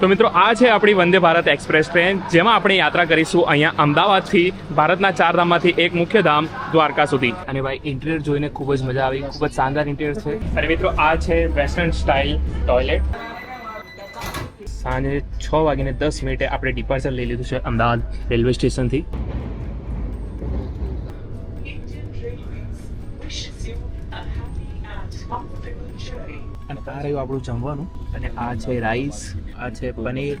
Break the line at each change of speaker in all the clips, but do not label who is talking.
તો મિત્રો આ છે આપણી વંદે ભારત એક્સપ્રેસ ટ્રેન જેમાં આપણે યાત્રા કરીશું અહીંયા અમદાવાદથી ભારતના ચાર ધામમાંથી એક મુખ્ય ધામ દ્વારકા સુધી. અને ભાઈ ઇન્ટિરિયર જોઈને ખૂબ જ મજા આવી ખૂબ જ શાનદાર ઇન્ટિરિયર છે. અને મિત્રો આ છે વેસ્ટર્ન સ્ટાઇલ ટોયલેટ સાંજે છ વાગીને દસ મિનિટે આપણે ડિપાર્ચર લઈ લીધું છે અમદાવાદ રેલવે સ્ટેશનથી અને આ રહ્યું આપણું જમવાનું. અને આ છે રાઈસ આ છે પનીર.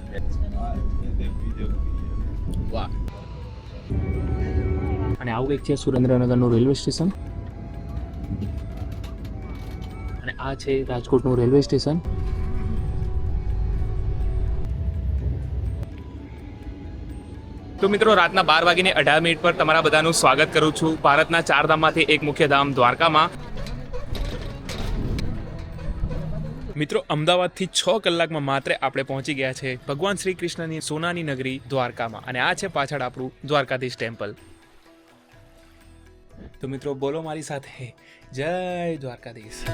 અને આવું કંઈક છે સુરેન્દ્રનગરનું રેલવે સ્ટેશન. અને આ છે રાજકોટનું રેલવે સ્ટેશન. તો મિત્રો, રાતના બાર વાગીને અઢાર મિનિટ પર તમારા બધાનું સ્વાગત કરું છું. ભારતના ચાર ધામમાંથી એક મુખ્ય ધામ દ્વારકામાં. મિત્રો, અમદાવાદથી છ કલાકમાં માત્ર આપણે પહોંચી ગયા છે ભગવાન શ્રી કૃષ્ણની સોનાની નગરી દ્વારકામાં અને આ છે પાછળ આપણું દ્વારકાધીશ ટેમ્પલ. તો મિત્રો, બોલો મારી સાથે. જય દ્વારકાધીશ.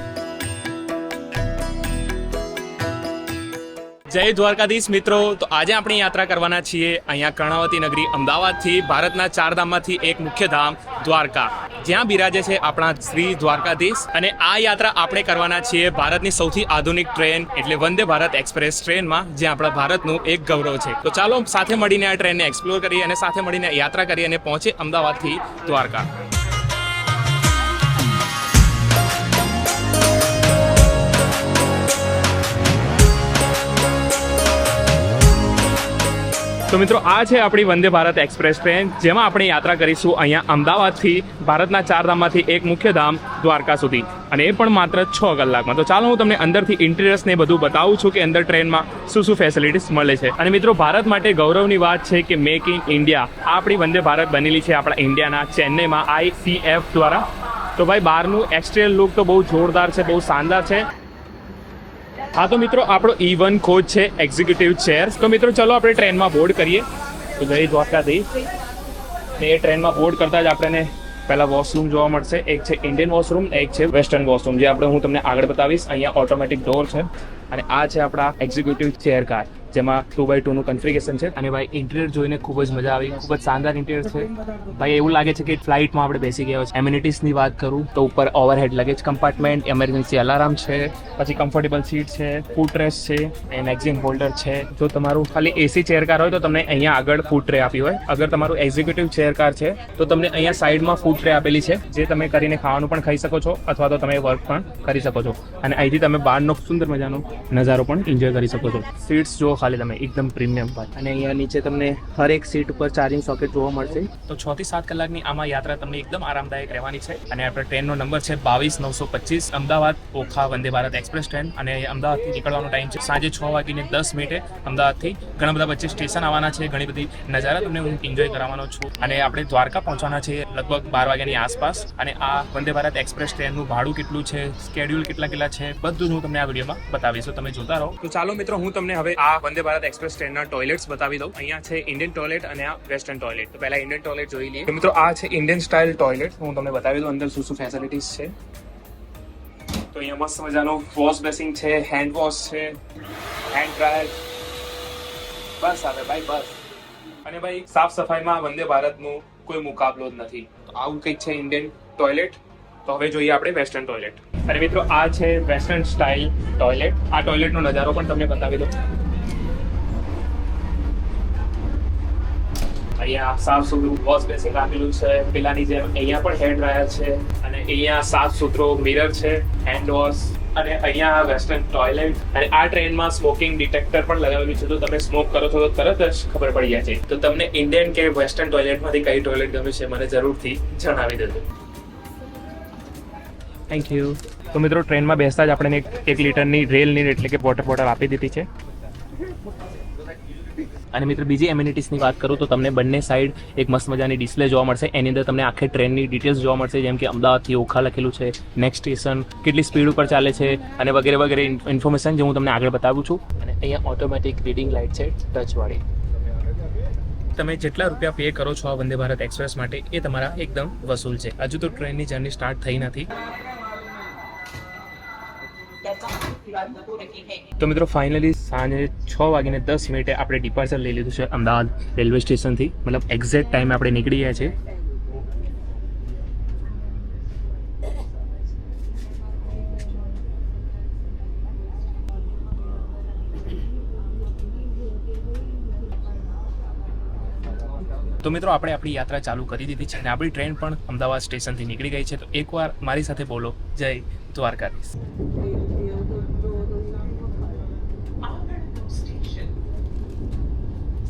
જય દ્વારકાધીશ મિત્રો. તો આજે આપણે યાત્રા કરવાના છીએ અહીંયા કર્ણાવતી નગરી અમદાવાદથી, ભારતના ચાર ધામમાંથી એક મુખ્ય ધામ, દ્વારકા. જ્યાં બિરાજે છે આપણા શ્રી દ્વારકાધીશ. અને આ યાત્રા આપણે કરવાના છીએ ભારતની સૌથી આધુનિક ટ્રેન, એટલે વંદે ભારત એક્સપ્રેસ ટ્રેનમાં, જે આપણા ભારતનું એક ગૌરવ છે. તો ચાલો સાથે મળીને આ ટ્રેનને એક્સપ્લોર કરીએ અને સાથે મળીને યાત્રા કરીએ અને પહોંચે અમદાવાદથી દ્વારકા. તો મિત્રો, આ છે આપણી વંદે ભારત એક્સપ્રેસ ટ્રેન, જેમાં આપણે યાત્રા કરીશું અહીંયા અમદાવાદથી, ભારતના ચાર ધામમાંથી એક મુખ્ય ધામ, દ્વારકા સુધી. અને એ પણ માત્ર છ કલાકમાં. તો ચાલો હું તમને અંદરથી ઇન્ટિરિયર્સ ને બધું બતાવું છું કે અંદર ટ્રેનમાં શું શું ફેસિલિટીસ મળે છે. અને મિત્રો, ભારત માટે ગૌરવની વાત છે કે મેક ઇન ઇન્ડિયા આપણી વંદે ભારત બનેલી છે આપણા ઇન્ડિયાના ચેન્નઈમાં આઈસીએફ દ્વારા. તો ભાઈ, બહારનું એક્સટેરિયર લુક તો બહુ જોરદાર છે, બહુ શાનદાર છે. હા, તો મિત્રો, આપણો ઈ વન કોચ છે એક્ઝિક્યુટિવ ચેર તો મિત્રો, ચલો આપણે ટ્રેનમાં બોર્ડ કરીએ. તો જય દ્વારકાધીશ. ને એ ટ્રેનમાં બોર્ડ કરતા જ આપણને પહેલાં વોશરૂમ જોવા મળશે. એક છે ઇન્ડિયન વોશરૂમ એક છે વેસ્ટર્ન વોશરૂમ જે આપણે હું તમને આગળ બતાવીશ. અહીંયા ઓટોમેટિક ડોર છે. અને આ છે આપણા એક્ઝિક્યુટિવ ચેર કાર જેમાં ટુ બાય ટુનું કન્ફિગરેશન છે. અને ભાઈ ઇન્ટિરિયર જોઈને ખૂબ જ મજા આવી. ખૂબ જ શાનદાર ઇન્ટિરિયર છે. ભાઈ, એવું લાગે છે કે ફ્લાઇટમાં આપણે બેસી ગયા છે. એમ્યુનિટીસની વાત કરું તો ઉપર overhead luggage compartment emergency alarm છે. પછી કમ્ફર્ટેબલ સીટ છે ફૂટ રેસ્ટ છે મેગઝિન હોલ્ડર છે. જો તમારું ખાલી એસી ચેર કાર હોય તો તમને અહીંયા આગળ ફૂટ ટ્રે આપી હોય. અગર તમારું એક્ઝિક્યુટિવ ચેર કાર છે, તો તમને અહીંયા સાઈડમાં ફૂડ ટ્રે આપેલી છે, જે તમે કરીને ખાવાનું પણ ખાઈ શકો છો, અથવા તો તમે વર્ક પણ કરી શકો છો. અને અહીંથી તમે બહારનો સુંદર મજાનો નજારો પણ એન્જોય કરી શકો છો. સીટ્સ જો ખાલી તમે, એકદમ પ્રીમિયમ પર અને અહીંયા નીચે તમને હર એક સીટ ઉપર ચાર્જિંગ સોકેટ જોવા મળશે. તો છ થી સાત કલાકની આમાં યાત્રા તમને એકદમ આરામદાયક રહેવાની છે. અને આપણે ટ્રેનનો નંબર છે બાવીસ નવસો પચીસ, અમદાવાદ ઓખા, વંદે ભારત એક્સપ્રેસ ટ્રેન અને અમદાવાદથી નીકળવાનો ટાઈમ છે. સાંજે છ વાગીને દસ મિનિટે અમદાવાદથી ઘણા બધા વચ્ચે સ્ટેશન આવવાના છે, ઘણી બધી નજારા તમને હું એન્જોય કરાવવાનો છું. અને આપણે દ્વારકા પહોંચવાના છે લગભગ બાર વાગ્યાની આસપાસ. અને આ વંદે ભારત એક્સપ્રેસ ટ્રેનનું ભાડું કેટલું છે સ્કેડ્યુલ કેટલા કેટલા છે, બધું હું તમને આ વિડીયોમાં બતાવીશ. તમે જોતા રહો. તો ચાલો મિત્રો, હું તમને હવે આ વંદે ભારત એક્સપ્રેસ ટ્રેનના ટોયલેટ્સ બતાવી દઉં. અહીંયા છે ઇન્ડિયન ટોયલેટ અને આ વેસ્ટર્ન ટોયલેટ તો પહેલા ઇન્ડિયન ટોયલેટ જોઈ લઈએ. મિત્રો, આ છે ઇન્ડિયન સ્ટાઇલ ટોયલેટ હું તમને બતાવી દઉં, અંદર શું શું ફેસિલિટીઝ છે. તો અહીંયા મસ્ત મજાનો વોશ બેસિંગ છે હેન્ડ વોશ છે હેન્ડ ડ્રાયર બસ આવે ભાઈ બસ અને ભાઈ સાફ સફાઈમાં વંદે ભારતનું કોઈ મુકાબલો જ નથી આવું કંઈક છે ઇન્ડિયન ટોયલેટ તો હવે જોઈએ આપણે વેસ્ટર્ન ટોયલેટ અને મિત્રો આ છે વેસ્ટર્ન સ્ટાઇલ ટોયલેટ આ ટોયલેટનો નજારો પણ તમને બતાવી દઉં। અહીંયા સાફ સુથરું વોશ બેસિંગ આપેલું છે. પેલાની જેમ અહીંયા પણ હેર ડ્રાયર છે અને અહીંયા સાફ સુથરો મિરર છે, હેન્ડ વોશ અને અહીંયા વેસ્ટર્ન ટોયલેટ અને આ ટ્રેનમાં સ્મોકિંગ ડિટેક્ટર પણ લગાવેલું છે. તો તમે સ્મોક કરો છો તો તરત જ ખબર પડી જાય છે. તો તમને ઇન્ડિયન કે વેસ્ટર્ન ટોયલેટમાંથી કઈ ટોયલેટ ગમે છે મને જરૂરથી જણાવી દેજો. થેન્ક યુ તો મિત્રો, ટ્રેનમાં બેસતા જ આપણે એક એક લીટરની રેલની એટલે કે વોટર બોટલ આપી દીધી છે. અને મિત્રો, બીજી એમ્યુનિટીસની વાત કરું તો તમને બંને સાઈડ એક મસ્ત મજાની ડિસ્પ્લે જોવા મળશે. એની અંદર તમને આખી ટ્રેનની ડિટેલ્સ જોવા મળશે, જેમ કે અમદાવાદથી ઓખા લખેલું છે નેક્સ્ટ સ્ટેશન કેટલી સ્પીડ ઉપર ચાલે છે અને વગેરે વગેરે ઇન્ફોર્મેશન જે હું તમને આગળ બતાવું છું. અને અહીંયા ઓટોમેટિક રીડિંગ લાઇટ છે ટચવાળી તમે જેટલા રૂપિયા પે કરો છો આ વંદે ભારત એક્સપ્રેસ માટે, એ તમારા એકદમ વસૂલ છે. હજુ તો ટ્રેનની જર્ની સ્ટાર્ટ થઈ નથી. તો મિત્રો ફાઇનલી સાંજે છ વાગીને દસ મિનિટે આપણે ડિપાર્ચર લઈ લીધું છે અમદાવાદ રેલવે સ્ટેશનથી મતલબ એક્ઝેક્ટ ટાઈમે આપણે નીકળી ગયા છે તો મિત્રો, આપણે આપણી યાત્રા ચાલુ કરી દીધી છે અને આપણી ટ્રેન પણ અમદાવાદ સ્ટેશનથી નીકળી ગઈ છે. તો એકવાર મારી સાથે બોલો. જય દ્વારકાધીશ.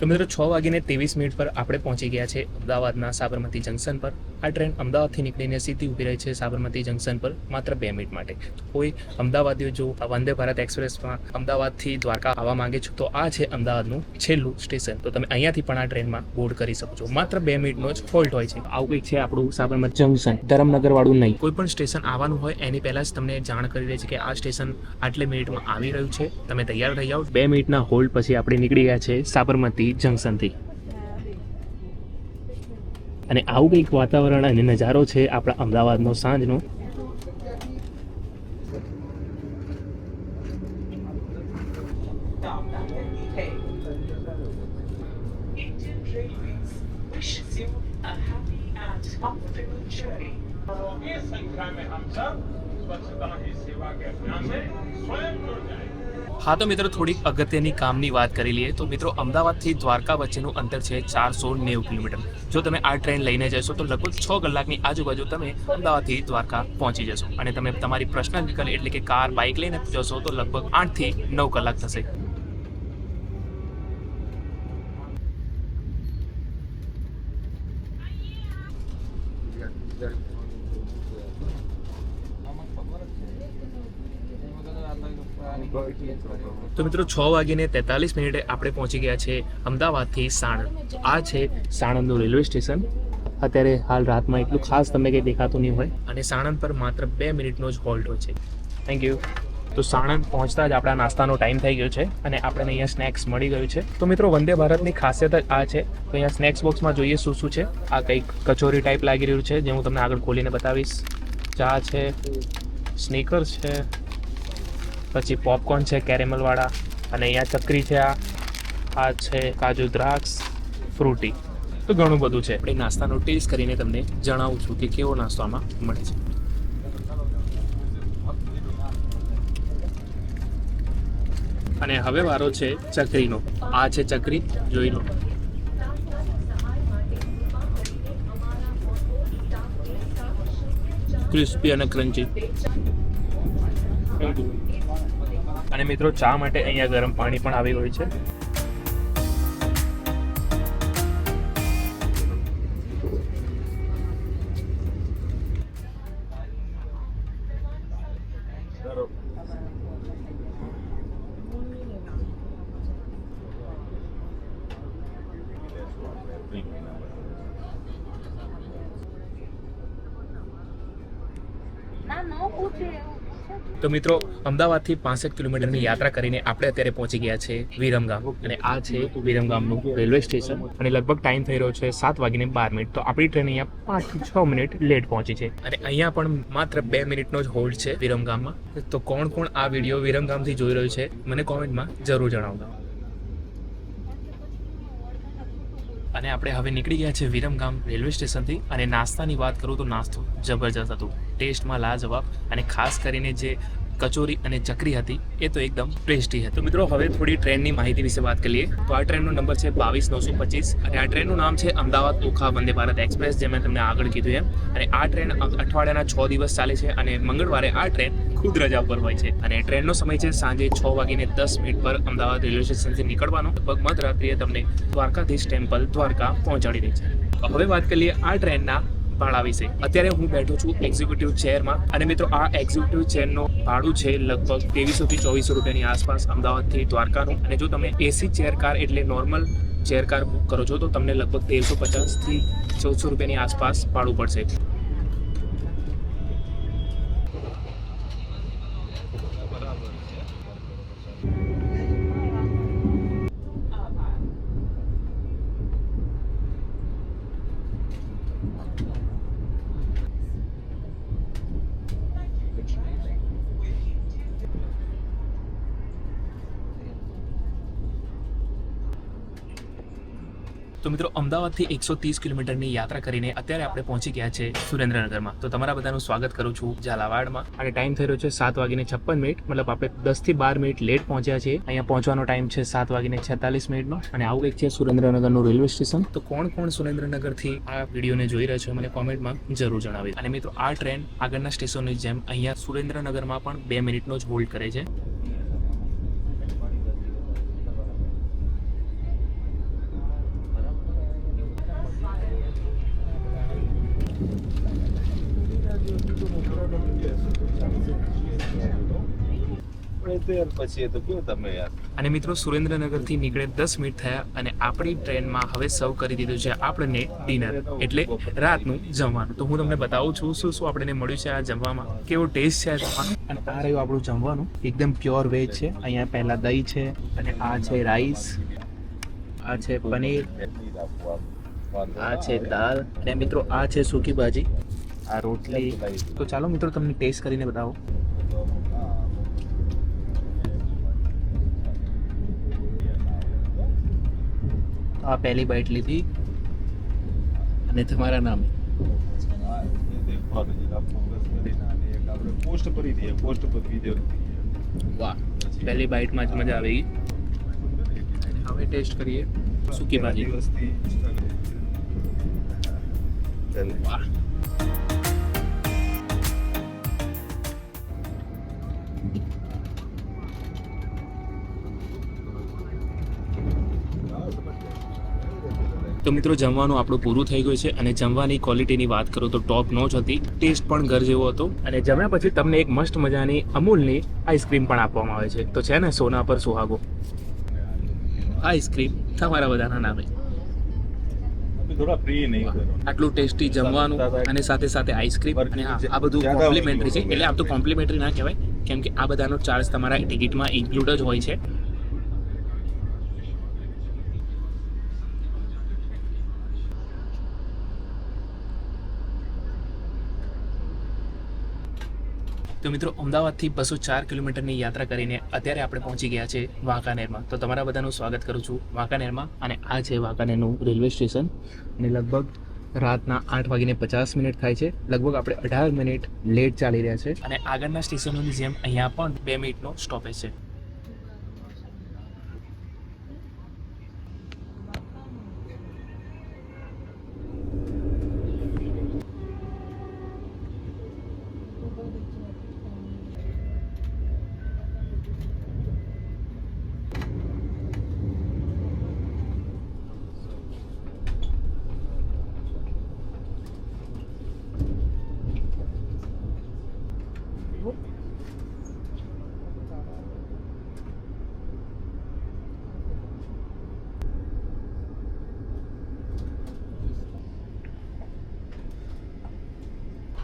તો મિત્રો છ વાગીને ત્રેવીસ મિનિટ પર આપણે પહોંચી ગયા છે અમદાવાદના સાબરમતી જંકશન પર. આ ટ્રેન અમદાવાદથી નીકળીને સીધી ઊભી રહી છે સાબરમતી જંકશન પર માત્ર બે મિનિટ માટે. કોઈ અમદાવાદીઓ જો વંદે ભારત એક્સપ્રેસમાં અમદાવાદથી દ્વારકા આવવા માંગે છો, તો આ છે અમદાવાદનું છેલ્લું સ્ટેશન. તો તમે અહીંયાથી પણ આ ટ્રેનમાં બોર્ડ કરી શકો છો. માત્ર બે મિનિટનો જ ફોલ્ટ હોય છે. આવું કંઈક છે આપણું સાબરમતી જંકશન. ધરમનગર વાળું નહીં. કોઈ પણ સ્ટેશન આવવાનું હોય, એની પહેલાં જ તમને જાણ કરી દે છે કે આ સ્ટેશન આટલી મિનિટમાં આવી રહ્યું છે. તમે તૈયાર થઈ જાઓ. બે મિનિટના હોલ્ડ પછી આપણે નીકળી ગયા છે સાબરમતી મોતી જંકશનથી અને આવું કંઈક વાતાવરણ અને નજારો છે આપણા અમદાવાદનો સાંજનો.
સંખ્યા મેં હમ સબ સ્વચ્છતા સેવા કે અભિયાન મેં સ્વયં
હા, તો મિત્રો, થોડીક અગત્યની કામની વાત કરી લઈએ. તો મિત્રો, અમદાવાદથી દ્વારકા વચ્ચેનું અંતર છે ચારસો નેવું કિલોમીટર. જો તમે આ ટ્રેન લઈને જશો, તો લગભગ છ કલાકની આજુબાજુ તમે અમદાવાદથી દ્વારકા પહોંચી જશો. અને તમે તમારી પર્સનલ વ્હીકલ એટલે કે કાર, બાઇક લઈને જશો, તો લગભગ આઠથી નવ કલાક થશે. તો મિત્રો છ વાગીને તેતાલીસ મિનિટે આપણે પહોંચી ગયા છે અમદાવાદથી સાણંદ. આ છે સાણંદનું રેલવે સ્ટેશન. અત્યારે હાલ રાતમાં એટલું ખાસ તમને કંઈ દેખાતું નહીં હોય. અને સાણંદ પર માત્ર બે મિનિટનો જ હોલ્ટ હોય છે. થેન્ક યુ તો સાણંદ પહોંચતા જ આપણા નાસ્તાનો ટાઈમ થઈ ગયો છે અને આપણને અહીંયા સ્નેક્સ મળી ગયું છે. તો મિત્રો વંદે ભારતની ખાસિયત જ આ છે. તો અહીંયા સ્નેક્સ બોક્સમાં જોઈએ શું શું છે. આ કંઈક કચોરી ટાઈપ લાગી રહ્યું છે, જે હું તમને આગળ ખોલીને બતાવીશ. ચા છે સ્નીકર્સ છે પછી પોપકોર્ન છે કેરેમલવાળા અને અહીંયા ચકરી છે આ. આ છે કાજુ દ્રાક્ષ ફ્રૂટી તો ઘણું બધું છે. આપણે નાસ્તાનો ટેસ્ટ કરીને તમને જણાવું છું કે કેવો નાસ્તો આમાં મળે છે. અને હવે વારો છે ચકરીનો. આ છે ચકરી, જોઈ લો. ક્રિસ્પી અને ક્રન્ચી. અને મિત્રો, ચા માટે અહીંયા ગરમ પાણી પણ આવી ગયું છે.
ન પૂછે એવું. પૂછે
તો મિત્રો, અમદાવાદથી પાસઠ કિલોમીટરની યાત્રા કરીને આપણે અત્યારે પહોંચી ગયા છે વિરમગામ. અને આ છે વિરમગામનું રેલવે સ્ટેશન. અને લગભગ ટાઈમ થઈ રહ્યો છે સાત વાગીને બાર મિનિટ. તો આપણી ટ્રેન અહીંયા પાંચથી છ મિનિટ લેટ પહોંચી છે. અને અહીંયા પણ માત્ર બે મિનિટનો જ હોલ્ડ છે વિરમગામમાં. તો કોણ કોણ આ વીડિયો વિરમગામથી જોઈ રહ્યું છે, મને કોમેન્ટમાં જરૂર જણાવજો. અને આપણે હવે નીકળી ગયા છે વિરમગામ રેલવે સ્ટેશનથી. અને નાસ્તાની વાત કરું તો નાસ્તો જબરજસ્ત હતું. ટેસ્ટમાં લાજવાબ અને ખાસ કરીને જે કચોરી અને ચકરી હતી, એ તો એકદમ ટેસ્ટી હતી. મિત્રો, હવે થોડી ટ્રેનની માહિતી વિશે વાત કરીએ. તો આ ટ્રેનનો નંબર છે બાવીસ નવસો પચીસ અને આ ટ્રેનનું નામ છે અમદાવાદ ઓખા વંદે ભારત એક્સપ્રેસ, જે મેં તમને આગળ કીધું એમ. અને આ ટ્રેન અઠવાડિયાના છ દિવસ ચાલે છે અને મંગળવારે આ ટ્રેન ખુદ રજા પર હોય છે. અને ટ્રેનનો સમય છે સાંજે છ વાગીને દસ મિનિટ પર અમદાવાદ રેલવે સ્ટેશનથી નીકળવાનો. લગભગ મધરાત્રિએ તમને દ્વારકાધીશ ટેમ્પલ, દ્વારકા પહોંચાડી દે છે. હવે વાત કરીએ આ ટ્રેનના ભાડા વિશે અત્યારે હું બેઠો છું એક્ઝિક્યુટિવ ચેરમાં અને મિત્રો આ એક્ઝિક્યુટિવ ચેરનો ભાડું છે લગભગ ત્રેવીસોથી ચોવીસો રૂપિયાની આસપાસ અમદાવાદથી દ્વારકાનું. અને જો તમે એસી ચેર કાર એટલે નોર્મલ ચેર કાર બુક કરો છો તો તમને લગભગ તેરસો પચાસથી ચૌદસો રૂપિયાની આસપાસ ભાડું પડશે. મિત્રો, અમદાવાદથી એકસો ત્રીસ કિલોમીટરની યાત્રા કરીને અત્યારે આપણે પહોંચી ગયા છે સુરેન્દ્રનગરમાં. તો તમારા બધાનું સ્વાગત કરું છું ઝાલાવાડમાં. અને ટાઈમ થઈ રહ્યો છે સાત વાગીને છપ્પન મિનિટ. મતલબ આપણે દસથી બાર મિનિટ લેટ પહોંચ્યા છે અહીંયા પહોંચવાનો ટાઈમ છે સાત વાગીને છેતાલીસ મિનિટનો. અને આવું કંઈક છે સુરેન્દ્રનગરનું રેલવે સ્ટેશન. તો કોણ કોણ સુરેન્દ્રનગરથી આ વિડીયોને જોઈ રહ્યા છે મને કોમેન્ટમાં જરૂર જણાવી અને મિત્રો, આ ટ્રેન આગળના સ્ટેશનની જેમ અહીંયા સુરેન્દ્રનગરમાં પણ બે મિનિટનો જ હોલ્ડ કરે છે.
પછી એ તો કયો તમે યાર?
અને મિત્રો સુરેન્દ્રનગરથી નીકળે દસ મિનિટ થયા અને આપણી ટ્રેનમાં હવે સર્વ કરી દીધું છે આપણને ડિનર એટલે રાતનું જમવાનું. તો હું તમને બતાવું છું શું શું આપણને મળ્યું છે આ જમવામાં કેવો ટેસ્ટ છે આ જમવાનો? અને આ રહ્યું આપણું જમવાનું. એકદમ પ્યોર વેજ છે. અહીંયા પહેલા દહીં છે અને આ છે રાઈસ આ છે પનીર આ છે દાળ અને મિત્રો આ છે સૂકી ભાજી આ રોટલી. તો ચાલો મિત્રો તમને ટેસ્ટ કરીને બતાવો. આ પહેલી બાઇટ લીધી. અને તમારા નામે.
પોસ્ટ કરી દઈએ પોસ્ટ પર વીડિયો
વાહ પહેલી બાઇટમાં જ મજા આવી ગઈ. હવે ટેસ્ટ કરીએ. સૂકી ભાજી. વાહ. તો મિત્રો જમવાનું આપણું પૂરું થઈ ગયું છે અને જમવાની ક્વોલિટીની વાત કરું તો ટોપ નોચ હતી. ટેસ્ટ પણ ઘર જેવો હતો અને જમ્યા પછી તમને એક મસ્ત મજાની અમૂલની આઈસ્ક્રીમ પણ આપવામાં આવે છે. તો છે ને સોના પર સુહાગો. આઈસ્ક્રીમ તમારા બધાના નામે. આટલું ટેસ્ટી જમવાનું અને સાથે સાથે આઈસ્ક્રીમ અને હા આ બધું કોમ્પ્લિમેન્ટરી છે. એટલે આમ તો કોમ્પ્લિમેન્ટરી ના કહેવાય. કેમ કે આ બધાનો ચાર્જ તમારા ટિકિટમાં ઇન્ક્લુડ જ હોય છે. તો મિત્રો, અમદાવાદથી બસો ચાર કિલોમીટરની યાત્રા કરીને અત્યારે આપણે પહોંચી ગયા છે વાંકાનેરમાં. તો તમારા બધાનું સ્વાગત કરું છું વાંકાનેરમાં અને આ છે વાંકાનેરનું રેલવે સ્ટેશન. અને લગભગ રાતના આઠ વાગીને પચાસ મિનિટ થાય છે. લગભગ આપણે અઢાર મિનિટ લેટ ચાલી રહ્યા છે. અને આગળના સ્ટેશનોની જેમ અહીંયા પણ બે મિનિટનો સ્ટોપેજ છે.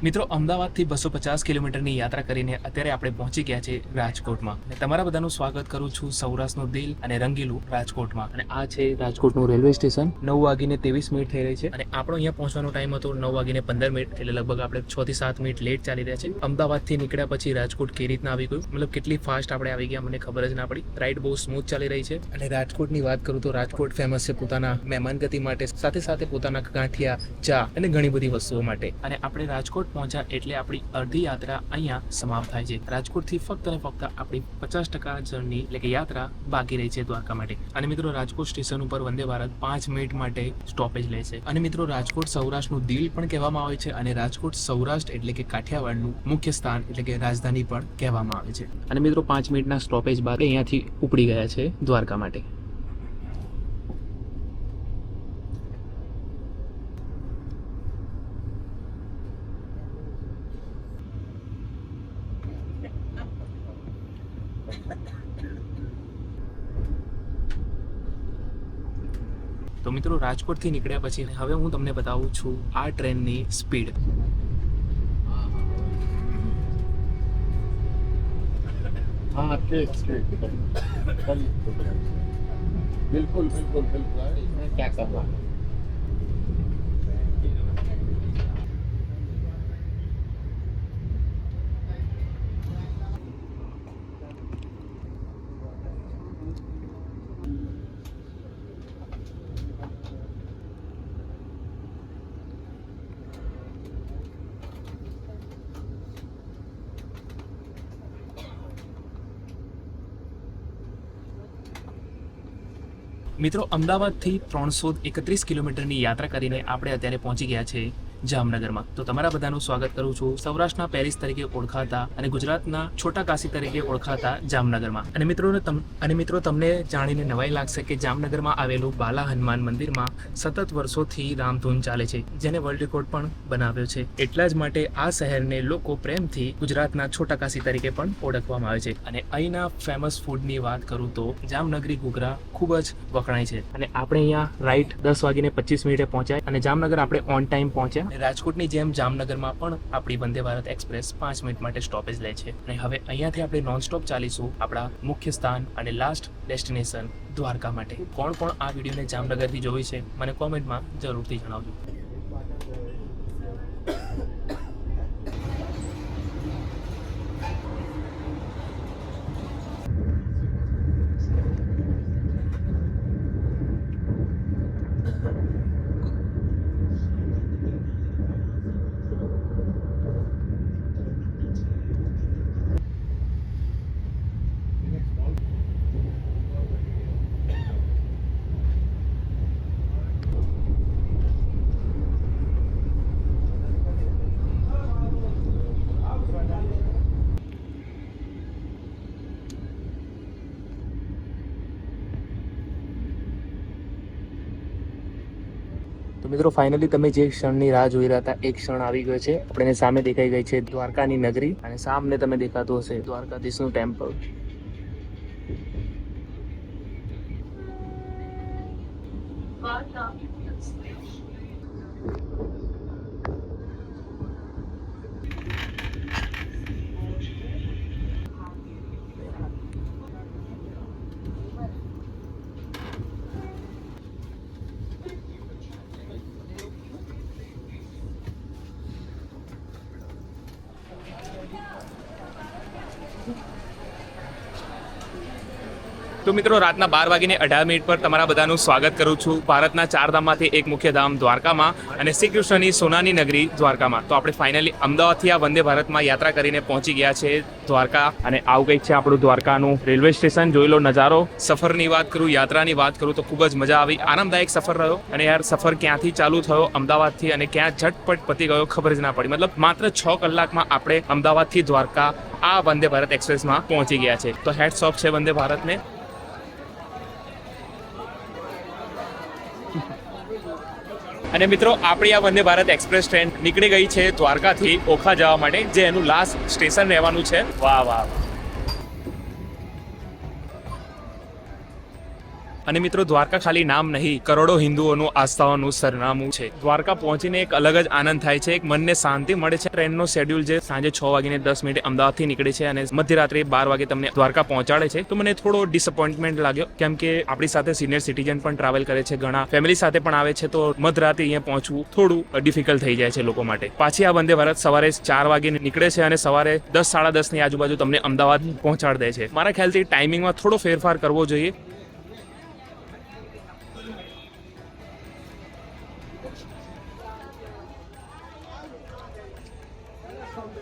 મિત્રો, અમદાવાદથી બસો પચાસ કિલોમીટરની યાત્રા કરીને અત્યારે આપણે પહોંચી ગયા છે રાજકોટમાં. અને તમારા બધાનું સ્વાગત કરું છું સૌરાષ્ટ્રનું દિલ અને રંગીલું રાજકોટમાં. અને આ છે રાજકોટનું રેલવે સ્ટેશન. નવ વાગીને ત્રેવીસ મિનિટ થઈ રહી છે. અને આપણો અહીંયા પહોંચવાનો ટાઈમ હતો નવ વાગીને પંદર મિનિટ, એટલે લગભગ આપણે છ થી સાત મિનિટ લેટ ચાલી રહ્યા છે. અમદાવાદથી નીકળ્યા પછી રાજકોટ કેવી રીતના આવી ગયું? મતલબ કેટલી ફાસ્ટ આપણે આવી ગયા? મને ખબર જ ના પડી. રાઈડ બહુ સ્મૂથ ચાલી રહી છે. અને રાજકોટની વાત કરું તો રાજકોટ ફેમસ છે પોતાના મહેમાનગતિ માટે, સાથે સાથે પોતાના ગાંઠિયા, ચા અને ઘણી બધી વસ્તુઓ માટે. અને આપણે રાજકોટ પહોંચ્યા એટલે આપણી અડધી યાત્રા અહીંયા સમાપ્ત થાય છે. રાજકોટથી ફક્ત અને ફક્ત આપણી પચાસ ટકા જર્ની એટલે કે યાત્રા બાકી રહી છે દ્વારકા માટે. અને મિત્રો, રાજકોટ સ્ટેશન ઉપર વંદે ભારત પાંચ મિનિટ માટે સ્ટોપેજ લે છે. અને મિત્રો, રાજકોટ સૌરાષ્ટ્રનું દિલ પણ કહેવામાં આવે છે અને રાજકોટ સૌરાષ્ટ્ર એટલે કે કાઠિયાવાડનું મુખ્ય સ્થાન એટલે કે રાજધાની પણ કહેવામાં આવે છે. અને મિત્રો, પાંચ મિનિટના સ્ટોપેજ બાદ અહીંયાથી ઉપડી ગયા છે દ્વારકા માટે. મિત્રો રાજકોટથી નીકળ્યા પછી હવે હું તમને બતાવું છું આ ટ્રેનની સ્પીડ.
હા ઠીક ઠીક બિલકુલ બિલકુલ બિલકુલ. ક્યાં કરવાનું?
મિત્રો, અમદાવાદથી ત્રણસો એકત્રીસ કિલોમીટરની યાત્રા કરીને આપણે અત્યારે પહોંચી ગયા છે જામનગરમાં. તો તમારા બધાનું સ્વાગત કરું છું સૌરાષ્ટ્રના પેરિસ તરીકે ઓળખાતા અને ગુજરાતના છોટા કાશી તરીકે ઓળખાતા જામનગરમાં. અને મિત્રોને તમ, અને મિત્રો, તમને જાણીને નવાઈ લાગશે કે જામનગરમાં આવેલું બાલા હનુમાન મંદિરમાં સતત વર્ષોથી રામધૂન ચાલે છે, જેને વર્લ્ડ રેકોર્ડ પણ બનાવ્યો છે. એટલા જ માટે આ શહેરને લોકો પ્રેમથી ગુજરાતના છોટા કાશી તરીકે પણ ઓળખવામાં આવે છે. અને અહીંના ફેમસ ફૂડની વાત કરું તો જામનગરી ઘૂઘરા ખૂબ જ વખણાય છે. અને આપણે અહીંયા રાઈટ દસ વાગીને પચીસ મિનિટે પહોંચ્યા અને જામનગર આપણે ઓન ટાઈમ પહોંચ્યા. અને રાજકોટની જેમ જામનગરમાં પણ આપણી વંદે ભારત એક્સપ્રેસ પાંચ મિનિટ માટે સ્ટોપેજ લે છે. અને હવે અહીંયાથી આપણે નોન સ્ટોપ ચાલીશું આપણા મુખ્ય સ્થાન અને લાસ્ટ ડેસ્ટિનેશન દ્વારકા માટે. કોણ કોણ આ વિડીયોને જામનગરથી જોઈ છે મને કોમેન્ટમાં જરૂરથી જણાવજો તો મિત્રો ફાઇનલી તમે જે ક્ષણની રાહ જોઈ રહ્યા એક ક્ષણ આવી ગયો છે. આપણે સામે દેખાઈ ગઈ છે દ્વારકાની નગરી અને સામને તમે દેખાતું હશે દ્વારકાધીશનું ટેમ્પલ તો મિત્રો, રાતના બાર વાગીને અઢાર મિનિટ પર તમારા બધાનું સ્વાગત કરું છું ભારતના ચાર ધામમાંથી એક મુખ્ય ધામ દ્વારકામાં અને શ્રી કૃષ્ણની સોનાની નગરી દ્વારકામાં. તો આપણે ફાઇનલી અમદાવાદથી આ વંદે ભારતમાં યાત્રા કરીને પહોંચી ગયા છે દ્વારકા અને આવું કંઈક છે આપણું દ્વારકાનું રેલવે સ્ટેશન. જોઈ લો નજારો. સફરની વાત કરું, યાત્રાની વાત કરું તો ખૂબ જ મજા આવી. આરામદાયક સફર રહ્યો અને યાર સફર ક્યાંથી ચાલુ થયો, અમદાવાદથી અને ક્યાં ઝટપટ પતી ગયો ખબર જ ના પડી. મતલબ માત્ર છ કલાકમાં આપણે અમદાવાદથી દ્વારકા આ વંદે ભારત એક્સપ્રેસમાં પહોંચી ગયા છે. તો હેડ્સ ઓફ છે વંદે ભારતને. અને મિત્રો, આપણી આ વંદે ભારત એક્સપ્રેસ ટ્રેન નીકળી ગઈ છે દ્વારકાથી ઓખા જવા માટે, જે એનું લાસ્ટ સ્ટેશન રહેવાનું છે. વાહ વાહ. અને મિત્રો, દ્વારકા ખાલી નામ નહીં, કરોડો હિન્દુઓનું આસ્થાઓનું સરનામું છે. દ્વારકા પહોંચીને એક અલગ જ આનંદ થાય છે. એક મનને શાંતિ મળે છે. ટ્રેનનો શેડ્યુલ જે સાંજે છ વાગીને દસ મિનિટે અમદાવાદથી નીકળે છે અને મધ્યરાત્રે બાર વાગે તમને દ્વારકા પહોંચાડે છે. તો મને થોડો ડિસઅપોઇન્ટમેન્ટ લાગ્યો, કેમ કે આપણી સાથે સિનિયર સિટીઝન પણ ટ્રાવેલ કરે છે. ઘણા ફેમિલી સાથે પણ આવે છે. તો મધરાતે અહીંયા પહોંચવું થોડું ડિફિકલ્ટ થઈ જાય છે લોકો માટે. પાછી આ વંદે ભારત સવારે ચાર વાગે નીકળે છે અને સવારે દસ, સાડા દસની આજુબાજુ તમને અમદાવાદ પહોંચાડી દે છે. મારા ખ્યાલથી ટાઈમિંગમાં થોડો ફેરફાર કરવો જોઈએ.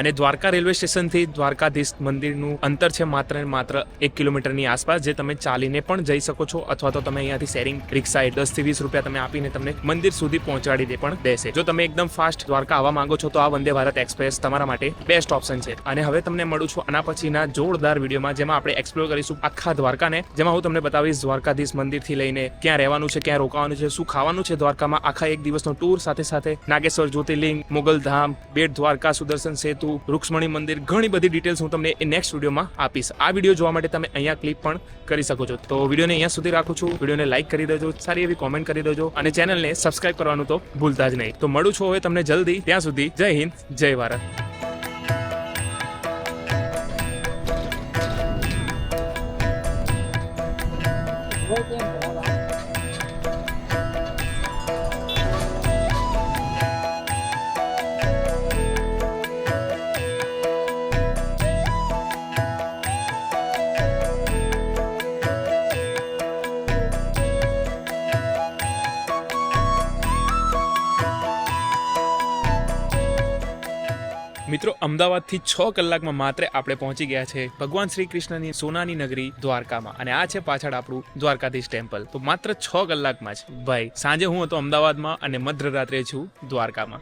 અને દ્વારકા રેલવે સ્ટેશનથી દ્વારકાધીશ મંદિરનું અંતર છે માત્ર ને માત્ર એક કિલોમીટરની આસપાસ, જે તમે ચાલીને પણ જઈ શકો છો, અથવા તો તમે અહીંયાથી શેરિંગ રિક્ષા દસથી વીસ રૂપિયા તમે આપીને તમને મંદિર સુધી પહોંચાડી દે પણ દેશે. જો તમે એકદમ ફાસ્ટ દ્વારકા આવવા માંગો છો, તો આ વંદે ભારત એક્સપ્રેસ તમારા માટે બેસ્ટ ઓપ્શન છે. અને હવે તમને મળું છું આના પછીના જોરદાર વિડીયોમાં, જેમાં આપણે એક્સપ્લોર કરીશું આખા દ્વારકાને. જેમાં હું તમને બતાવીશ દ્વારકાધીશ મંદિરથી લઈને ક્યાં રહેવાનું છે, ક્યાં રોકાવાનું છે, શું ખાવાનું છે દ્વારકામાં આખા એક દિવસનો ટૂર સાથે સાથે. નાગેશ્વર, જ્યોતિર્લિંગ, મુગલ ધામ, બેટ દ્વારકા, સુદર્શન સેતુ વસ્તુ રૂક્ષ્મણી મંદિર ઘણી બધી ડિટેલ્સ હું તમને એ નેક્સ્ટ વિડીયોમાં આપીશ. આ વીડિયો જોવા માટે તમે અહીંયા ક્લિક પણ કરી શકો છો. તો વિડીયોને અહીંયા સુધી રાખું છું. વિડીયોને લાઈક કરી દેજો, સારી એવી કોમેન્ટ કરી દેજો અને ચેનલને સબસ્ક્રાઇબ કરવાનું તો ભૂલતા જ નહીં. તો મળું છું હવે તમને જલ્દી. ત્યાં સુધી જય હિન્દ, જય ભારત.
હોય કેમ
અમદાવાદથી છ કલાકમાં માત્ર આપણે પહોંચી ગયા છે ભગવાન શ્રી કૃષ્ણની સોનાની નગરી દ્વારકામાં. અને આ છે પાછળ આપણું દ્વારકાધીશ ટેમ્પલ. તો માત્ર છ કલાકમાં જ. ભાઈ, સાંજે હું હતો અમદાવાદમાં અને મધ્યરાત્રે છું દ્વારકામાં.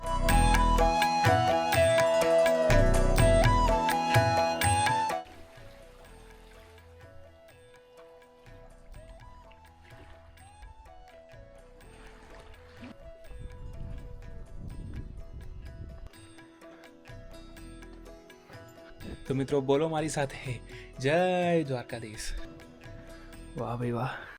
મિત્રો બોલો મારી સાથે. જય દ્વારકાધીશ. વાહ ભાઈ વાહ.